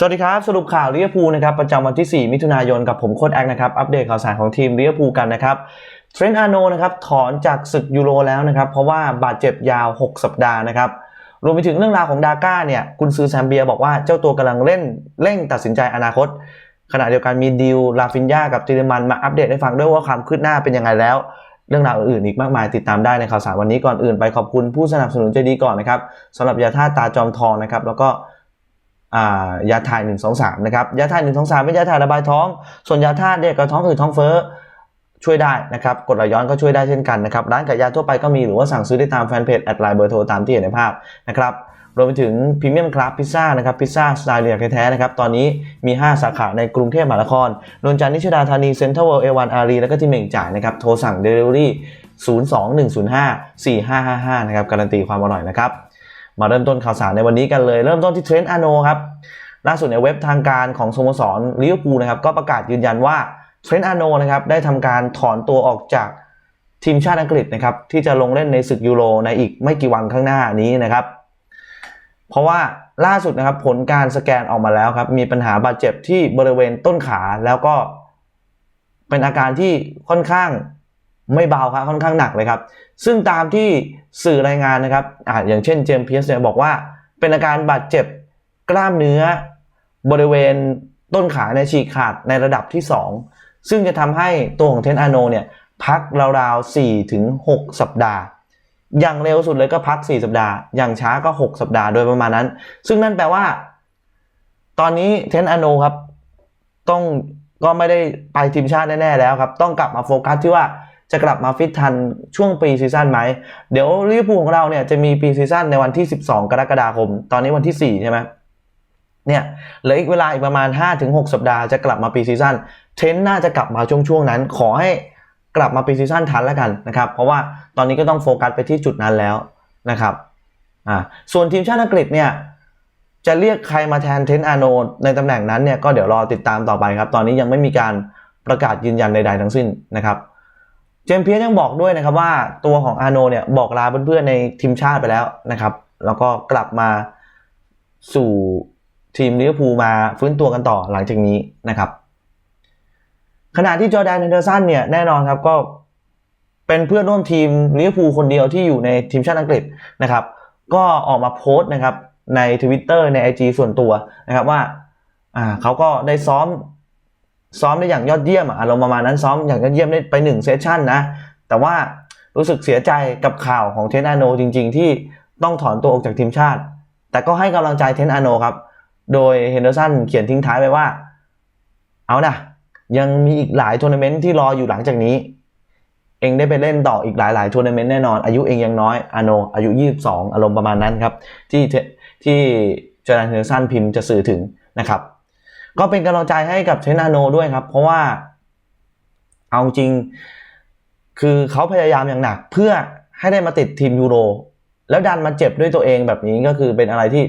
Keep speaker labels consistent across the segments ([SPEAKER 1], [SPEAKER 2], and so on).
[SPEAKER 1] สวัสดีครับ สรุปข่าวลิเวอร์พูลนะครับประจำวันที่ 4 มิถุนายนกับผมโค้ดแอคนะครับ อัปเดตข่าวสารของทีมลิเวอร์พูลกันนะครับเทรนต์อาโนนะครับถอนจากศึกยูโรแล้วนะครับเพราะว่าบาดเจ็บยาว 6 สัปดาห์นะครับรวมไปถึงเรื่องราวของดาก้าเนี่ยคุณซือแซมเบียบอกว่าเจ้าตัวกำลังเล่นเร่งตัดสินใจอนาคต ขณะเดียวกันมีดิวลาฟินยากับติเลมันมาอัปเดตให้ฟังด้วยว่าความคืบหน้าเป็นยังไงแล้วเรื่องราวอื่นๆอีกมากมายติดตามได้ในข่าวสารวันนี้ก่อนอื่นไปขอบคุณผู้สนับสนุนใจดีก่อนนะครับสำหรับยาท่าตาจอมทองนะครับแล้วก็อ่า ยาถ่าย 123 นะครับ ยาถ่าย 123 เป็นยาถ่ายระบายท้อง ส่วนยาธาตุเด็กกับท้องอืดท้องเฟ้อช่วยได้นะครับกดไหลย้อนก็ช่วยได้เช่นกันนะครับร้านขายยาทั่วไปก็มีหรือว่าสั่งซื้อได้ตามแฟนเพจแอดไลน์เบอร์โทรตามที่เห็นในภาพนะครับรวมไปถึงพรีเมียมคลาสพิซซ่านะครับพิซซ่าสไตล์เรียกแท้ๆนะครับตอนนี้มี 5 สาขาในกรุงเทพมหานครนนทจันทร์นิชดาธานีเซ็นทรัลเวิลด์เอวันอารีแล้วก็ที่เมงจ่ายนะครับโทรสั่งเดลิเวอรี่02-105-4555นะครับการันตีความอร่อยนะครับ มาเริ่มต้นข่าวสารในวันนี้กันเลย เริ่มต้นที่เทรนต์อาโนครับล่าสุดในเว็บทางการของสโมสรลิเวอร์พูลนะครับก็ประกาศยืนยันว่าเทรนต์อาโนนะครับได้ทำการถอนตัวออกจากทีมชาติอังกฤษนะครับที่จะลงเล่นในศึกยูโรในอีกไม่กี่วันข้างหน้านี้นะครับ เพราะว่าล่าสุดนะครับผลการสแกนออกมาแล้วครับมีปัญหาบาดเจ็บที่บริเวณต้นขาแล้วก็เป็นอาการที่ค่อนข้าง ไม่เบาครับค่อนข้างหนักเลยครับ ซึ่งตามที่สื่อรายงานนะครับอ่าอย่างเช่นเจมส์เพียสเนี่ยบอกว่า เป็นอาการบาดเจ็บกล้ามเนื้อบริเวณต้นขาในฉีกขาดในระดับที่ 2 ซึ่งจะทำให้ตัวของเทนอาโนเนี่ยพักราวๆ4ถึง6สัปดาห์ อย่างเร็วสุดเลยก็พัก 4 สัปดาห์ อย่างช้าก็ 6 สัปดาห์โดยประมาณนั้น ซึ่งนั่นแปลว่า ตอนนี้เทนอาโนครับ ต้องก็ไม่ได้ไปทีมชาติแน่ ๆ แล้วครับ ต้องกลับมาโฟกัสที่ว่า จะกลับมาฟิตทันช่วงปีซีซั่นไหม เดี๋ยวลิเวอร์พูลของเราเนี่ยจะมีปีซีซั่นในวันที่ 12 กรกฎาคม ตอนนี้วันที่ 4 ใช่ไหมเนี่ยเหลืออีกเวลาอีกประมาณ 5-6 สัปดาห์จะกลับมาปีซีซั่นเทรนน่าจะกลับมาช่วงช่วงนั้น ขอให้กลับมาปีซีซั่นทันแล้วกันนะครับเพราะว่าตอนนี้ก็ต้องโฟกัสไปที่จุดนั้นแล้วนะครับอ่าส่วนทีมชาติอังกฤษเนี่ยจะเรียกใครมาแทนเทนต์อาร์โนในตำแหน่งนั้นเนี่ยก็เดี๋ยวรอติดตามต่อไปครับ ตอนนี้ยังไม่มีการประกาศยืนยันใดๆทั้งสิ้นนะครับ จมส์เพียร์ยังบอกด้วยนะครับว่าตัวของอาโนเนี่ยบอกลาเพื่อนๆในทีมชาติไปแล้วนะครับ แล้วก็กลับมาสู่ทีมลิเวอร์พูลมาฟื้นตัวกันต่อหลังจากนี้นะครับ ขณะที่จอแดนเฮนเดอร์สันเนี่ยแน่นอนครับก็เป็นเพื่อนร่วมทีมลิเวอร์พูลคนเดียวที่อยู่ในทีมชาติอังกฤษนะครับ ก็ออกมาโพสต์นะครับใน Twitter ใน IG ส่วนตัวนะครับว่าอ่าเขาก็ได้ซ้อม ซ้อมได้อย่างยอดเยี่ยมอะอารมณ์ประมาณนั้นซ้อมอย่างยอดเยี่ยมได้ไปหนึ่งเซสชั่นนะ แต่ว่ารู้สึกเสียใจกับข่าวของเทนอาโนจริง ๆ ที่ต้องถอนตัวออกจากทีมชาติ แต่ก็ให้กำลังใจเทนอาโนครับ โดยเฮนเดอร์สันเขียนทิ้งท้ายไว้ว่า เอานะยังมีอีกหลายทัวร์นาเมนต์ที่รออยู่หลังจากนี้ เองได้ไปเล่นต่ออีกหลาย ๆทัวร์นาเมนต์แน่นอน อายุเองยังน้อยอาโนอายุ 22 อารมณ์ประมาณนั้นครับ ที่ทที่จอร์แดนเฮนเดอร์สันพิมพ์จะสื่อถึงนะครับ ก็เป็นกำลังใจให้กับเทนาโนด้วยครับ เพราะว่า เอาจริง คือเขาพยายามอย่างหนัก เพื่อให้ได้มาติดทีมยูโร แล้วดันมาเจ็บด้วยตัวเองแบบนี้ก็คือเป็นอะไรที่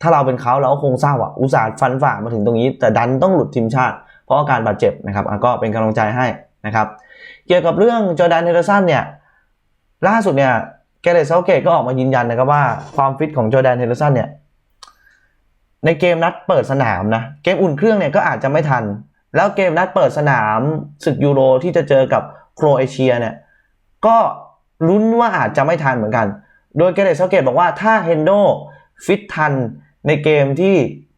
[SPEAKER 1] ถ้าเราเป็นเขาเราก็คงเศร้าอะอุตส่าห์ฟันฝ่ามาถึงตรงนี้ แต่ดันต้องหลุดทีมชาติ เพราะอาการบาดเจ็บนะครับก็เป็นกำลังใจให้นะครับ เกี่ยวกับเรื่องจอแดนเฮนเดอร์สันเนี่ยล่าสุดเนี่ยแกเรตเซาเกตก็ออกมายืนยันนะครับว่าความฟิตของจอแดนเฮนเดอร์สันเนี่ย ในเกมนัดเปิดสนามนะ เกมอุ่นเครื่องเนี่ยก็อาจจะไม่ทัน แล้วเกมนัดเปิดสนามศึกยูโรที่จะเจอกับโครเอเชียเนี่ยก็ลุ้นว่าอาจจะไม่ทันเหมือนกัน โดยเกเรตเซเกตบอกว่าถ้าเฮนโดฟิตทันในเกมที่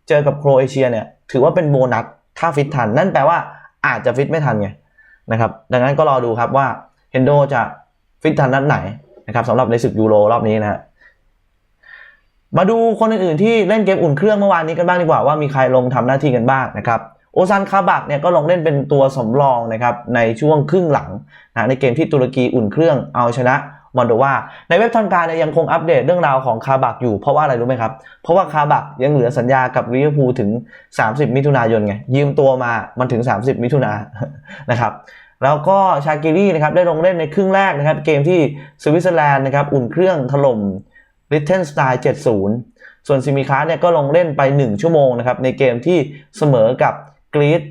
[SPEAKER 1] เจอกับโครเอเชียเนี่ยถือว่าเป็นโบนัสถ้าฟิตทัน นั่นแปลว่าอาจจะฟิตไม่ทันไงนะครับดังนั้นก็รอดูครับว่าเฮนโดจะฟิตทันนัดไหนนะครับสำหรับในศึกยูโรรอบนี้นะฮะ มาดูคนอื่นๆที่เล่นเกมอุ่นเครื่องเมื่อวานนี้กันบ้างดีกว่าว่ามีใครลงทำหน้าที่กันบ้างนะครับโอซันคาบักเนี่ยก็ลงเล่นเป็นตัวสำรองนะครับในช่วงครึ่งหลังนะในเกมที่ตุรกีอุ่นเครื่องเอาชนะมอนโดวาในเว็บทางการเนี่ยยังคงอัปเดตเรื่องราวของคาบักอยู่เพราะว่าอะไรรู้ไหมครับ เพราะว่าคาบักยังเหลือสัญญากับลิเวอร์พูลถึง 30 มิถุนายนไงยืมตัวมามันถึง 30 มิถุนายนนะครับแล้วก็ชากิรีนะครับได้ลงเล่นในครึ่งแรกนะครับเกมที่สวิตเซอร์แลนด์นะครับอุ่นเครื่องถล่ม ลิทเทนสไตล์70 ส่วนซิมิคาเนี่ยก็ลงเล่นไป 1 ชั่วโมงนะครับในเกมที่เสมอกับกรีซ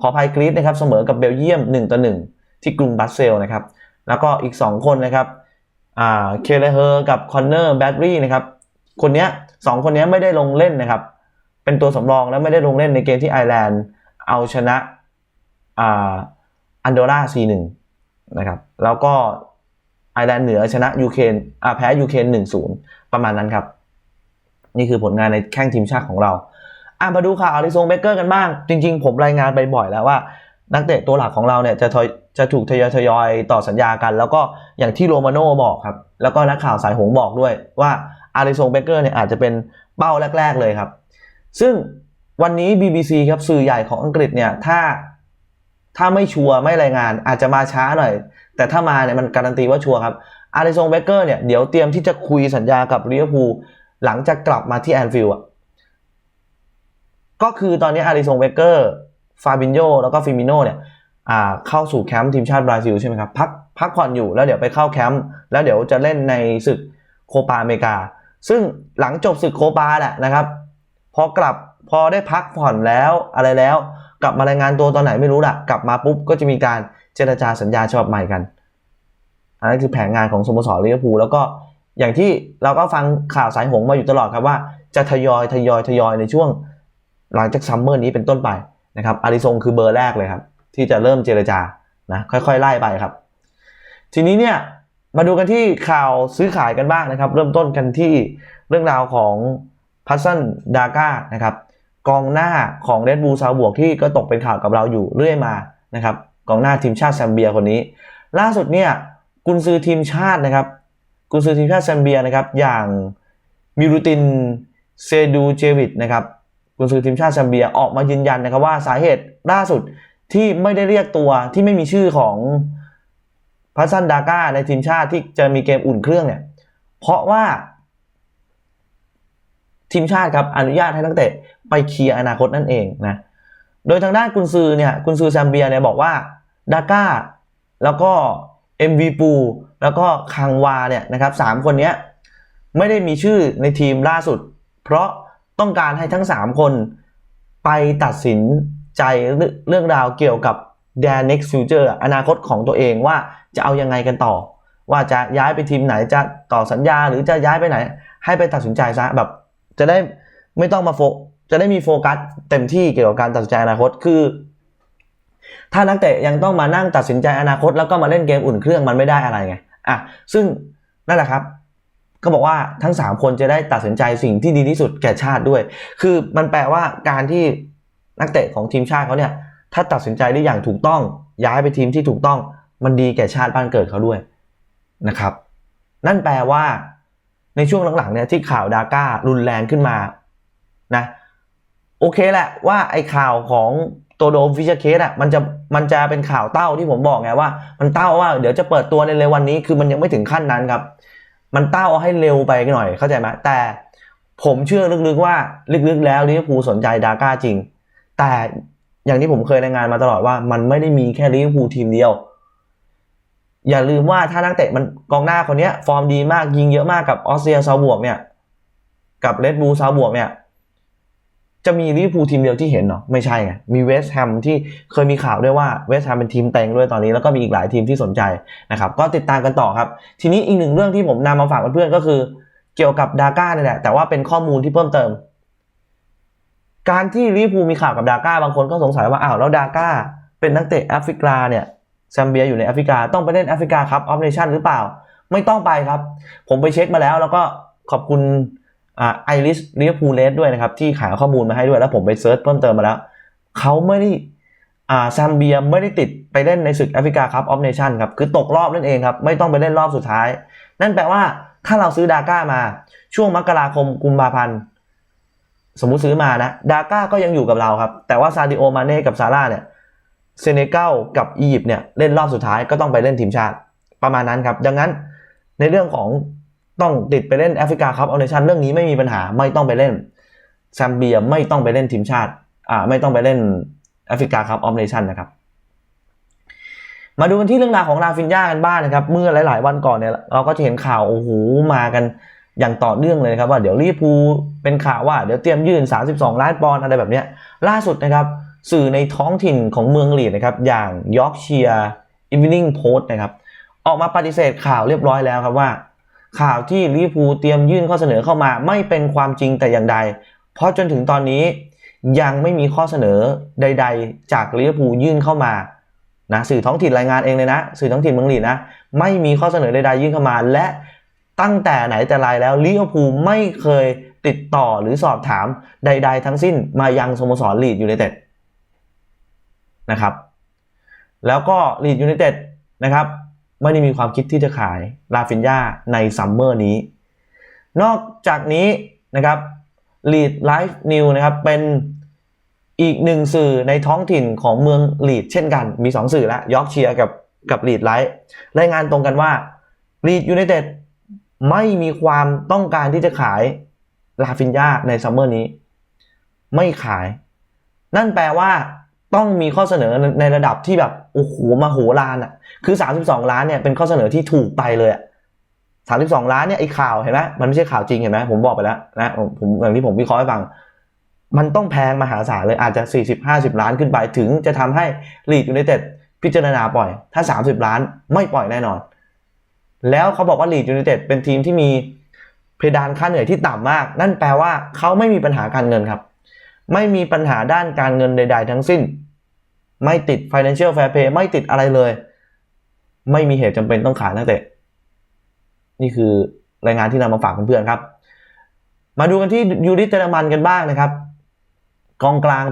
[SPEAKER 1] ขออภัยกรีซนะครับเสมอกับเบลเยียม1ต่อ1ที่กรุงบัสเซลนะครับแล้วก็อีก 2 คนนะครับอ่าเคเลเฮอร์กับคอนเนอร์แบดรีนะครับคนเนี้ยสองคนเนี้ยไม่ได้ลงเล่นนะครับ เป็นตัวสำรองแล้วไม่ได้ลงเล่นในเกมที่ไอร์แลนด์เอาชนะอ่าอันโดรา C1 นะครับ แล้วก็ไอร์แลนด์เหนือชนะยูเครนอ่าแพ้ยูเครน1-0 ประมาณนั้นครับ นี่คือผลงานในแข้งทีมชาติของเราอะมาดูข่าวอาริซงเบเกอร์กันบ้าง จริง ๆ ผมรายงานไปบ่อยแล้วว่า นักเตะตัวหลักของเราเนี่ยจะทยจะถูกทยอยทยอยต่อสัญญากัน แล้วก็อย่างที่โรมาโน่บอกครับ แล้วก็นักข่าวสายหงบอกด้วยว่าอาริซงเบเกอร์เนี่ยอาจจะเป็นเป้าแรก ๆ เลยครับ ซึ่งวันนี้ BBC ครับสื่อใหญ่ของอังกฤษเนี่ยถ้าถ้าไม่ชัวร์ไม่รายงานอาจจะมาช้าหน่อย แต่ถ้ามาเนี่ยมันการันตีว่าชัวร์ครับ อาริซงเบเกอร์เนี่ยเดี๋ยวเตรียมที่จะคุยสัญญากับลิเวอร์พูลหลังจากกลับมาที่แอนฟิลด์อะก็คือตอนนี้อาริซงเบเกอร์ฟาบินโยแล้วก็ฟิมิโนเนี่ยอ่าเข้าสู่แคมป์ทีมชาติบราซิลใช่ไหมครับพักพักผ่อนอยู่แล้วเดี๋ยวไปเข้าแคมป์แล้วเดี๋ยวจะเล่นในศึกโคปาอเมริกา ซึ่งหลังจบศึกโคปาแหละนะครับ พอกลับพอได้พักผ่อนแล้วอะไรแล้ว กลับมารายงานตัวตอนไหนไม่รู้ละกลับมาปุ๊บก็จะมีการเจรจาสัญญาฉบับใหม่กัน อันนั้นคือแผนงานของสโมสรลิเวอร์พูลแล้วก็อย่างที่เราก็ฟังข่าวสายหงมาอยู่ตลอดครับว่าจะทยอยทยอยทยอยในช่วง หลังจากซัมเมอร์นี้เป็นต้นไปนะครับอาริซงคือเบอร์แรกเลยครับ ที่จะเริ่มเจรจานะค่อยๆ ไล่ไปครับ ทีนี้เนี่ยมาดูกันที่ข่าวซื้อขายกันบ้างนะครับ เริ่มต้นกันที่เรื่องราวของพัสซันดาก้านะครับกองหน้าของเรดบูลซาวบวกที่ก็ตกเป็นข่าวกับเราอยู่เรื่อยมานะครับกองหน้าทีมชาติแซมเบียคนนี้ ล่าสุดเนี่ย กุนซือทีมชาตินะครับ กุนซือทีมชาติแซมเบียนะครับ อย่างมิรุตินเซดูเจวิตนะครับ กุนซือทีมชาติแซมเบียออกมายืนยันนะครับว่าสาเหตุล่าสุดที่ไม่ได้เรียกตัวที่ไม่มีชื่อของพัสซันดาก้าในทีมชาติที่จะมีเกมอุ่นเครื่องเนี่ย เพราะว่า ทีมชาติครับอนุญาตให้นักเตะไปเคลียร์อนาคตนั่นเองนะ โดยทางด้านกุนซือเนี่ยกุนซือแซมเบียเนี่ยบอกว่าดาก้าแล้วก็ MV ปูแล้วก็คังวาเนี่ยนะครับสามคนนี้ไม่ได้มีชื่อในทีมล่าสุด เพราะต้องการให้ทั้ง 3 คนไปตัดสินใจเรื่องราวเกี่ยวกับ their next future อนาคตของตัวเองว่าจะเอายังไงกันต่อ ว่าจะย้ายไปทีมไหนจะต่อสัญญาหรือจะย้ายไปไหน ให้ไปตัดสินใจซะแบบ จะได้ไม่ต้องมาโฟจะได้มีโฟกัสเต็มที่เกี่ยวกับการตัดสินใจอนาคตคือ ถ้านักเตะยังต้องมานั่งตัดสินใจอนาคต แล้วก็มาเล่นเกมอุ่นเครื่องมันไม่ได้อะไรไงอะซึ่งนั่นแหละครับ ก็บอกว่าทั้ง 3 คนจะได้ตัดสินใจสิ่งที่ดีที่สุดแก่ชาติด้วย คือมันแปลว่าการที่นักเตะของทีมชาติเขาเนี่ยถ้าตัดสินใจได้อย่างถูกต้อง ย้ายไปทีมที่ถูกต้องมันดีแก่ชาติบ้านเกิดเขาด้วยนะครับ นั่นแปลว่าในช่วงหลังๆเนี่ยที่ข่าวดาก้ารุนแรงขึ้นมานะโอเคแหละว่าไอ้ข่าวของ โตโดมฟิชเชอร์เคสอะมันจะมันจะเป็นข่าวเต้าที่ผมบอกไงว่า มันเต้าว่าเดี๋ยวจะเปิดตัวในเร็ววันนี้คือมันยังไม่ถึงขั้นนั้นครับ มันเต้าให้เร็วไปหน่อยเข้าใจไหมแต่ผมเชื่อลึกๆว่าลึกๆ แล้วลิเวอร์พูลสนใจดาก้าจริง แต่อย่างที่ผมเคยรายงานมาตลอดว่ามันไม่ได้มีแค่ลิเวอร์พูลทีมเดียว อย่าลืมว่าถ้านักเตะมันกองหน้าคนนี้ฟอร์มดีมากยิงเยอะมากกับออสเตรียซาบวกเนี่ย กับเรดบูลซาบวกเนี่ย จะมีลิเวอร์พูลทีมเดียวที่เห็นเหรอไม่ใช่ไงมีเวสต์แฮมที่เคยมีข่าวด้วยว่าเวสต์แฮมเป็นทีมเต็งด้วยตอนนี้แล้วก็มีอีกหลายทีมที่สนใจนะครับก็ติดตามกันต่อครับ ทีนี้อีกหนึ่งเรื่องที่ผมนำมาฝากเพื่อนๆก็คือ เกี่ยวกับดาก้าเนี่ยแหละแต่ว่าเป็นข้อมูลที่เพิ่มเติม การที่ลิเวอร์พูลมีข่าวกับดาก้าบางคนก็สงสัยว่าอ้าวแล้วดาก้าเป็นนักเตะแอฟริกาเนี่ยแซมเบียอยู่ในแอฟริกาต้องไปเล่นแอฟริกาครับออฟเนชั่นหรือเปล่า ไม่ต้องไปครับ ผมไปเช็คมาแล้ว แล้วก็ขอบคุณ ไอริสเวอร์พูเลสด้วยนะครับ ที่ขายข้อมูลมาให้ด้วยแล้วผมไปเซิร์ชเพิ่มเติมมาแล้วเขาไม่ได้อ่าแซมเบียไม่ได้ติดไปเล่นในศึกแอฟริกาครับออฟเนชั่นครับ คือตกรอบนั่นเองครับ ไม่ต้องไปเล่นรอบสุดท้าย นั่นแปลว่าถ้าเราซื้อดาก้ามา ช่วงมกราคมกุมภาพันธ์สมมุติซื้อมานะดาก้าก็ยังอยู่กับเราครับ แต่ว่าซาดิโอมาเน่กับซาร่าเนี่ยเซเนกัลกับอียิปต์เนี่ยเล่นรอบสุดท้ายก็ต้องไปเล่นทีมชาติประมาณนั้นครับ ดังนั้นในเรื่องของ ต้องติดไปเล่นแอฟริกาครับเอาเนชั่นเรื่องนี้ไม่มีปัญหาไม่ต้องไปเล่นแซมเบียไม่ต้องไปเล่นทีมชาติอ่าไม่ต้องไปเล่นแอฟริกาครับออฟเนชั่นนะครับ มาดูกันที่เรื่องราวของราฟินญากันบ้างนะครับ เมื่อหลาย ๆ วันก่อนเนี่ยเราก็จะเห็นข่าวโอ้โหมากันอย่างต่อเนื่องเลยครับว่าเดี๋ยวลิเวอร์พูเป็นข่าวว่าเดี๋ยวเตรียมยื่น 32 ล้านปอนด์อะไรแบบเนี้ยล่าสุดนะครับ สื่อในท้องถิ่นของเมืองลีดนะครับ อย่างยอร์กเชียร์อีวินิ่งโพสต์นะครับ ออกมาปฏิเสธข่าวเรียบร้อยแล้วครับว่า ข่าวที่ลิเวอร์พูลเตรียมยื่นข้อเสนอเข้ามาไม่เป็นความจริงแต่อย่างใด เพราะจนถึงตอนนี้ยังไม่มีข้อเสนอใด ๆ จากลิเวอร์พูลยื่นเข้ามานะสื่อท้องถิ่นรายงานเองเลยนะ สื่อท้องถิ่นเมืองลีนะ ไม่มีข้อเสนอใดๆยื่นเข้ามา และตั้งแต่ไหนแต่ไรแล้วลิเวอร์พูลไม่เคยติดต่อหรือสอบถามใด ๆ ทั้งสิ้นมายังสโมสรลีดยูไนเต็ดนะครับ แล้วก็ลีดยูไนเต็ดนะครับ ไม่ได้มีความคิดที่จะขายลาฟินยาในซัมเมอร์นี้ นอกจากนี้นะครับ Lead Live New นะครับเป็นอีกหนึ่งสื่อในท้องถิ่นของเมืองลีดเช่นกันมี 2 สื่อละยอร์กเชียร์กับกับลีดไลท์รายงานตรงกันว่าลีดยูไนเต็ดไม่มีความต้องการที่จะขายลาฟินยาในซัมเมอร์นี้ ไม่ขาย นั่นแปลว่าต้องมีข้อเสนอในระดับที่แบบ โอ้โหมาโหรานอะ คือ 32 ล้านเนี่ยเป็นข้อเสนอที่ถูกไปเลยอะ32ล้านเนี่ยไอ้ข่าวเห็นไหมมันไม่ใช่ข่าวจริงเห็นไหมผมบอกไปแล้วนะผมอย่างที่ผมวิเคราะห์ให้ฟัง มันต้องแพงมหาศาลเลยอาจจะ40-50ล้านขึ้นไปถึงจะทำให้ลีดยูไนเต็ดพิจารณาปล่อย ถ้า30ล้านไม่ปล่อยแน่นอน แล้วเขาบอกว่าลีดยูไนเต็ดเป็นทีมที่มีเพดานค่าเหนื่อยที่ต่ำมาก นั่นแปลว่าเขาไม่มีปัญหาการเงินครับ ไม่มีปัญหาด้านการเงินใด ๆ ทั้งสิ้น ไม่ติด financial fair play ไม่ติดอะไรเลย ไม่มีเหตุจำเป็นต้องขายนักเตะนี่คือรายงานที่นำมาฝากเพื่อนๆครับ มาดูกันที่ยูริเตอร์มันกันบ้างนะครับ กองกลาง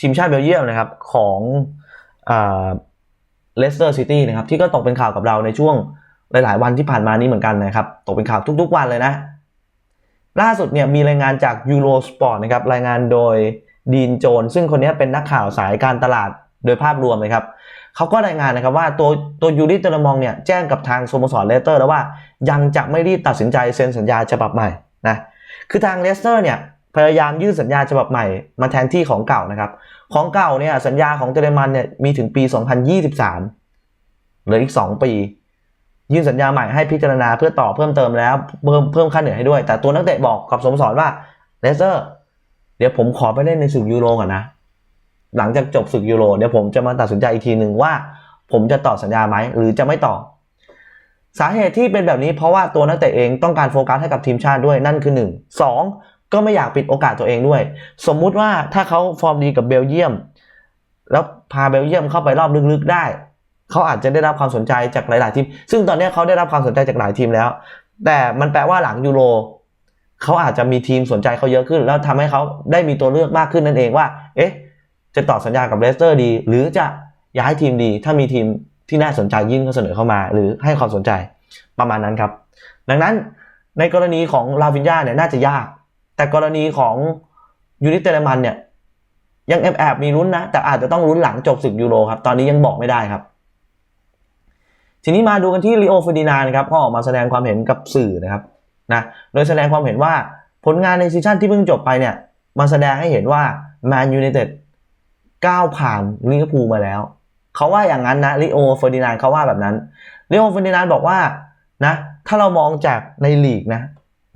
[SPEAKER 1] ทีมชาติเบลเยียมนะครับของเลสเตอร์ซิตี้นะครับที่ก็ตกเป็นข่าวกับเราในช่วงหลาย ๆ วันที่ผ่านมานี้เหมือนกันนะครับ ตกเป็นข่าวทุก ๆ วันเลยนะ ล่าสุดเนี่ยมีรายงานจากยูโรสปอร์ตนะครับรายงานโดยดีนโจนซึ่งคนนี้เป็นนักข่าวสายการตลาด โดยภาพรวมนะครับเขาก็รายงานนะครับว่าตัวตัวยูริเตอร์มองเนี่ยแจ้งกับทางสโมสรเลสเตอร์แล้วว่ายังจะไม่รีบตัดสินใจเซ็นสัญญาฉบับใหม่นะคือทางเลสเตอร์เนี่ยพยายามยืดสัญญาฉบับใหม่มาแทนที่ของเก่านะครับ ของเก่าเนี่ยสัญญาของเตเลมันเนี่ยมีถึงปี 2023เหลืออีก 2 ปี ยื่นสัญญาใหม่ให้พิจารณาเพื่อต่อเพิ่มเติมแล้วเพิ่มเพิ่มค่าเหนื่อยให้ด้วย แต่ตัวนักเตะบอกกับสโมสรว่าเลสเตอร์เดี๋ยวผมขอไปเล่นในศึกยูโรก่อนนะ หลังจากจบศึกยูโรเดี๋ยวผมจะมาตัดสินใจอีกทีหนึ่งว่า ผมจะต่อสัญญาไหมหรือจะไม่ต่อ สาเหตุที่เป็นแบบนี้เพราะว่าตัวนักเตะเองต้องการโฟกัสให้กับทีมชาติด้วยนั่นคือ 1 2 ก็ไม่อยากปิดโอกาสตัวเองด้วย สมมุติว่าถ้าเขาฟอร์มดีกับเบลเยียม แล้วพาเบลเยียมเข้าไปรอบลึกๆได้เขาอาจจะได้รับความสนใจจากหลายๆทีม ซึ่งตอนนี้เขาได้รับความสนใจจากหลายทีมแล้ว แต่มันแปลว่าหลังยูโรเขาอาจจะมีทีมสนใจเขาเยอะขึ้น แล้วทำให้เขาได้มีตัวเลือกมากขึ้นนั่นเองว่า เอ๊ะ จะต่อสัญญากับเลสเตอร์ดี หรือจะย้ายทีมดี ถ้ามีทีมที่น่าสนใจยื่นข้อเสนอเข้ามา หรือให้ความสนใจประมาณนั้นครับ ดังนั้นในกรณีของลาวินญาเนี่ยน่าจะยาก แต่กรณีของยูนิเตเลมันเนี่ยยังแอบแอบมีลุ้นนะ แต่อาจจะต้องลุ้นหลังจบศึกยูโรครับ ตอนนี้ยังบอกไม่ได้ครับ ทีนี้มาดูกันที่ลีโอเฟอร์ดินานครับก็ออกมาแสดงความเห็นกับสื่อนะครับนะโดยแสดงความเห็นว่าผลงานในซีซั่นที่เพิ่งจบไปเนี่ยมาแสดงให้เห็นว่าแมนยูไนเต็ด ก้าวผ่านลิเวอร์พูลมาแล้ว เขาว่าอย่างนั้นนะลิโอเฟอร์ดินานเขาว่าแบบนั้นลิโอเฟอร์ดินานบอกว่านะถ้าเรามองจากในลีกนะ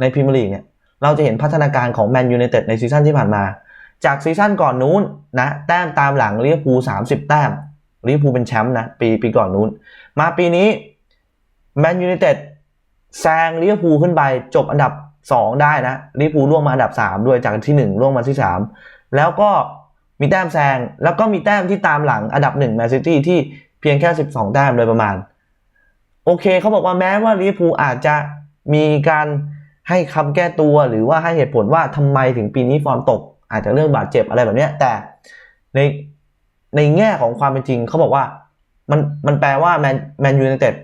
[SPEAKER 1] ในพรีเมียร์ลีกเนี่ยเราจะเห็นพัฒนาการของแมนยูไนเต็ดในซีซั่นที่ผ่านมา จากซีซั่นก่อนนู้นนะแต้มตามหลังลิเวอร์พูล30 แต้มลิเวอร์พูลเป็นแชมป์นะปีปีก่อนนู้น มาปีนี้แมนยูไนเต็ดแซงลิเวอร์พูลขึ้นไปจบอันดับ 2 ได้นะลิเวอร์พูลล่วงมาอันดับ 3 ด้วยจากที่ 1 ล่วงมาที่ 3 แล้วก็ มีแต้มแซง แล้วก็มีแต้มที่ตามหลังอันดับ1แมนซิตี้ที่เพียงแค่ 12 แต้มโดยประมาณ โอเคเขาบอกว่าแม้ว่าลิเวอร์พูลอาจจะมีการให้คำแก้ตัวหรือว่าให้เหตุผลว่าทำไมถึงปีนี้ฟอร์มตก อาจจะเรื่องบาดเจ็บอะไรแบบนี้แต่ในในแง่ของความเป็นจริงเขาบอกว่ามันมันแปลว่าแมนแมนยูไนเต็ด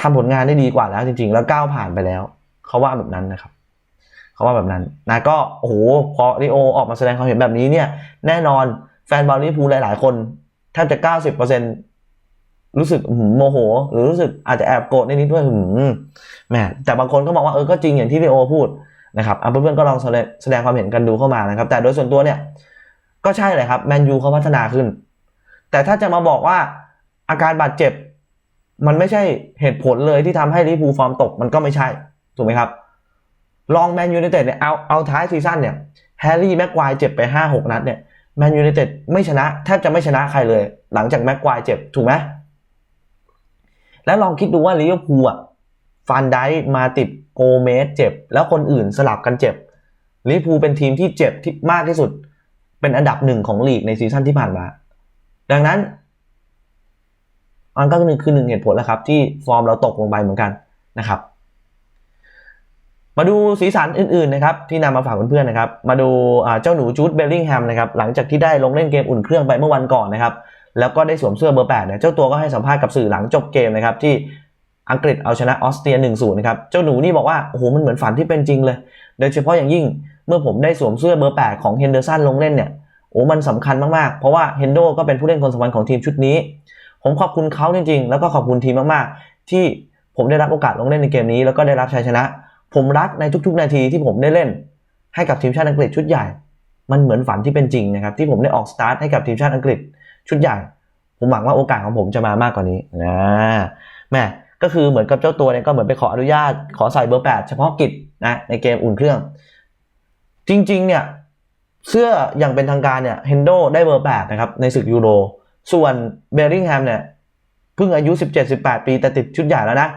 [SPEAKER 1] ทำผลงานได้ดีกว่าแล้วจริง ๆ แล้วก้าวผ่านไปแล้ว เขาว่าแบบนั้นนะครับ เขาว่าแบบนั้นนะก็โอ้โหพอริโอออกมาแสดงความเห็นแบบนี้เนี่ย แน่นอนแฟนบอลลิเวอร์พูลหลาย ๆ คนแทบจะ 90%รู้สึกโมโห หรือรู้สึกอาจจะแอบโกรธนิดๆด้วยแหมแต่บางคนก็บอกว่าเออก็จริงอย่างที่ริโอพูดนะครับเพื่อนๆก็ลองแสดงความเห็นกันดูเข้ามานะครับ แต่โดยส่วนตัวเนี่ยก็ใช่เลยครับแมนยูเขาพัฒนาขึ้น แต่ถ้าจะมาบอกว่าอาการบาดเจ็บ มันไม่ใช่เหตุผลเลยที่ทำให้ลิพูฟอร์มตกมันก็ไม่ใช่ ถูกไหมครับ ลองแมนยูไนเต็ดเนี่ยเอาเอาท้ายซีซั่นเนี่ยแฮร์รี่แม็กควายเจ็บไป 5-6 นัดเนี่ยแมนยูไนเต็ดไม่ชนะแทบจะไม่ชนะใครเลย หลังจากแม็กควายเจ็บถูกไหมแล้วลองคิดดูว่าลิเวอร์พูลอะฟันได้มาติดโกเมสเจ็บ แล้วคนอื่นสลับกันเจ็บลิเวอร์พูลเป็นทีมที่เจ็บที่มากที่สุด เป็นอันดับหนึ่งของลีกในซีซั่นที่ผ่านมา ดังนั้นมันก็คือหนึ่งเหตุผลแล้วครับ ที่ฟอร์มเราตกลงไปเหมือนกันนะครับ มาดูสีสันอื่นๆนะครับที่นำมาฝากเพื่อนๆนะครับมาดูเจ้าหนูจูดเบลลิงแฮมนะครับหลังจากที่ได้ลงเล่นเกมอุ่นเครื่องไปเมื่อวันก่อนนะครับแล้วก็ได้สวมเสื้อเบอร์8เนี่ยเจ้าตัวก็ให้สัมภาษณ์กับสื่อหลังจบเกมนะครับที่อังกฤษเอาชนะออสเตรีย 1-0 นะครับ เจ้าหนูนี่บอกว่า โอ้โห มันเหมือนฝันที่เป็นจริงเลย โดยเฉพาะอย่างยิ่งเมื่อผมได้สวมเสื้อเบอร์ 8 ของเฮนเดอร์สันลงเล่นเนี่ย โอ้มันสำคัญมาก ๆ เพราะว่าเฮนโดก็เป็นผู้เล่นคนสำคัญของทีมชุดนี้ ผมขอบคุณเขาจริง ๆ แล้วก็ขอบคุณทีมมาก ๆ ที่ผมได้รับโอกาสลงเล่นในเกมนี้ แล้วก็ได้รับชัยชนะ ผมรักในทุกๆ นาทีที่ผมได้เล่น ให้กับทีมชาติอังกฤษชุดใหญ่ มันเหมือนฝันที่เป็นจริงนะครับ ที่ผมได้ออกสตาร์ทให้กับทีมชาติอังกฤษชุดใหญ่ ผมหวังว่าโอกาสของผมจะมามากกว่านี้นะแม่ก็คือเหมือนกับเจ้าตัวเนี่ยก็เหมือนไปขออนุญาตขอใส่เบอร์ 8 เฉพาะกิจนะในเกมอุ่นเครื่อง จริง ๆ เนี่ยเสื้ออย่างเป็นทางการเนี่ยเฮนโดได้เบอร์ 8 นะครับ ในศึกยูโรส่วนเบลลิงแฮมเนี่ยเพิ่งอายุ 17-18 ปีแต่ติดชุดใหญ่แล้วนะ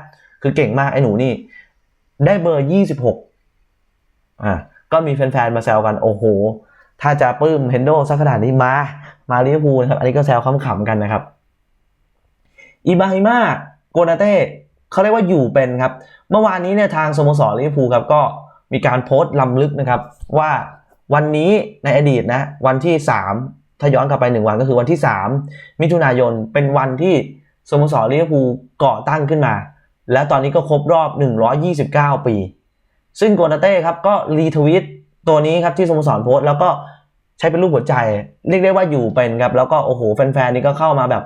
[SPEAKER 1] คือเก่งมากไอ้หนูนี่ ได้เบอร์26อ่าก็มีแฟนๆ มาแซวกัน โอ้โห ถ้าจะปลื้มเฮนโดสักขนาดนี้มา มาลิเวอร์พูลนะครับ อันนี้ก็แซวขำๆกันนะครับ อิบาฮิมาโกนาเต้เขาเรียกว่าอยู่เป็นครับ เมื่อวานนี้เนี่ยทางสโมสรลิเวอร์พูลครับก็มีการโพสต์ล้ำลึกนะครับ ว่าวันนี้ในอดีตนะ วันที่ 3 ถ้าย้อนกลับไป 1 วันก็คือวันที่ 3 มิถุนายนเป็นวันที่สโมสรลิเวอร์พูลก่อตั้งขึ้นมา และตอนนี้ก็ครบรอบ 129 ปี ซึ่งโกนาเต้ครับก็รีทวิตตัวนี้ครับที่สโมสรโพสต์แล้วก็ใช้เป็นรูปหัวใจ เรียกได้ว่าอยู่เป็นครับ แล้วก็โอ้โหแฟนๆนี่ก็เข้ามาแบบ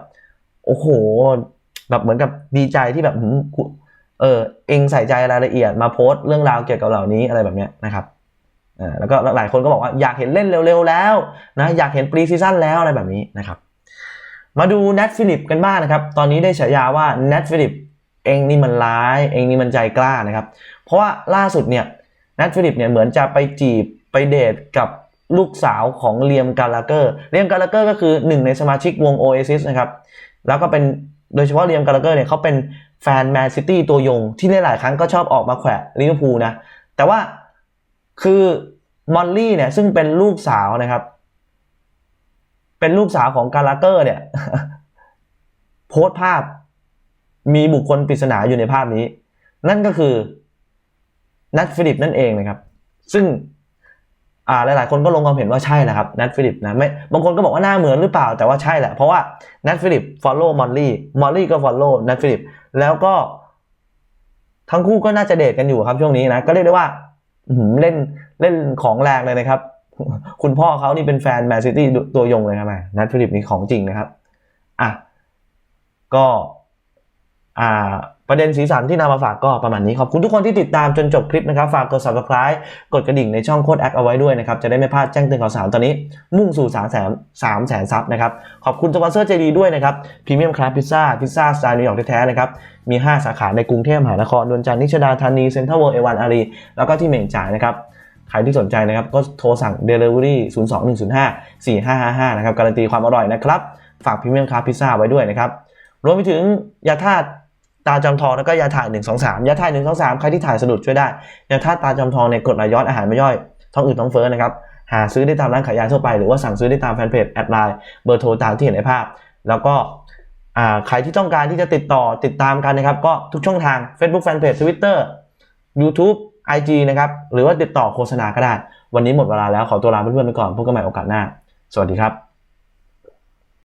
[SPEAKER 1] โอ้โห แบบเหมือนกับดีใจที่แบบเออเองใส่ใจรายละเอียดมาโพสต์เรื่องราวเกี่ยวกับเหล่านี้อะไรแบบเนี้ยนะครับอ่าแล้วก็หลายคนก็บอกว่าอยากเห็นเล่นเร็วๆแล้วนะอยากเห็นปรีซีซั่นแล้วอะไรแบบนี้นะครับ มาดูแนทฟิลิปกันบ้างนะครับ ตอนนี้ได้ฉายาว่าแนทฟิลิป เองนี่มันร้าย เองนี่มันใจกล้านะครับ เพราะว่าล่าสุดเนี่ยแนทฟิลิปเนี่ยเหมือนจะไปจีบไปเดทกับลูกสาวของเลียมกาลาเกอร์เลียมกาลาเกอร์ก็คือหนึ่งในสมาชิกวง Oasis นะครับแล้วก็เป็นโดยเฉพาะเลียมกาลาเกอร์เนี่ยเขาเป็นแฟนแมนซิตี้ตัวยง ที่หลายๆครั้งก็ชอบออกมาแขวะลิเวอร์พูลนะแต่ว่าคือมอลลี่เนี่ยซึ่งเป็นลูกสาวนะครับ เป็นลูกสาวของกาลาเกอร์เนี่ย โพสต์ภาพ มีบุคคลปริศนาอยู่ในภาพนี้ นั่นก็คือนัทฟิลิปนั่นเองนะครับ ซึ่งอ่าหลาย ๆ คนก็ลงความเห็นว่าใช่แหละครับนัทฟิลิปนะไม่บางคนก็บอกว่าหน้าเหมือนหรือเปล่าแต่ว่าใช่แหละ เพราะว่านัทฟิลิป follow มอลลี่มอลลี่ก็ follow นัทฟิลิปแล้วก็ ทั้งคู่ก็น่าจะเดทกันอยู่ครับช่วงนี้นะ ก็เรียกได้ว่าเล่นเล่นของแรงเลยนะครับ คุณพ่อเขานี่เป็นแฟนแมนซิตี้ตัวยงเลยครับแม่นัทฟิลิปนี่ของจริงนะครับอะก็ ประเด็นสีสันที่นำมาฝากก็ประมาณนี้ ขอบคุณทุกคนที่ติดตามจนจบคลิปนะครับ ฝากกด subscribe กดกระดิ่งในช่องโคดแอคเอาไว้ด้วยนะครับ จะได้ไม่พลาดแจ้งเตือนข่าวสารตอนนี้ มุ่งสู่3 0 0 0 0 3แสนซับนะครับ ขอบคุณสปอนเซอร์ใจดีด้วยนะครับพรีเมียมคลาสพิซซ่าพิซซ่าสไตล์นิวยอร์กแท้ๆนะครับ มี 5 สาขาในกรุงเทพมหานครดวนจันทร์นิชดาธานีเซ็นทรัลเวิลด์เอวันอารีแล้วก็ที่เหม่งจ่ายนะครับใครที่สนใจนะครับก็โทรสั่ง Delivery 02105 4555นะครับการันตีความอร่อยนะครับฝากพรีเมียมคลาสพิซซ่าไว้ด้วยนะครับรวมไปถึงยาธาตุ ตาจำทองแล้วก็ยาถ่าย 1 2 3 ยาถ่าย 1 2 3 ใครที่ถ่ายสะดุดช่วยได้ยาธาตุตาจำทองเนี่ยกรดไหลย้อนอาหารไม่ย่อย ท้องอืดท้องเฟ้อนะครับ หาซื้อได้ตามร้านขายยาทั่วไป หรือว่าสั่งซื้อได้ตามแฟนเพจแอดไลน์เบอร์โทรตามที่เห็นในภาพ แล้วก็ใครที่ต้องการที่จะติดต่อติดตามกันนะครับ ก็ทุกช่องทาง Facebook Fanpage Twitter YouTube IG นะครับ หรือว่าติดต่อโฆษณาก็ได้ วันนี้หมดเวลาแล้วขอตัวลาเพื่อนๆไปก่อนพบกันใหม่โอกาสหน้า สวัสดีครับ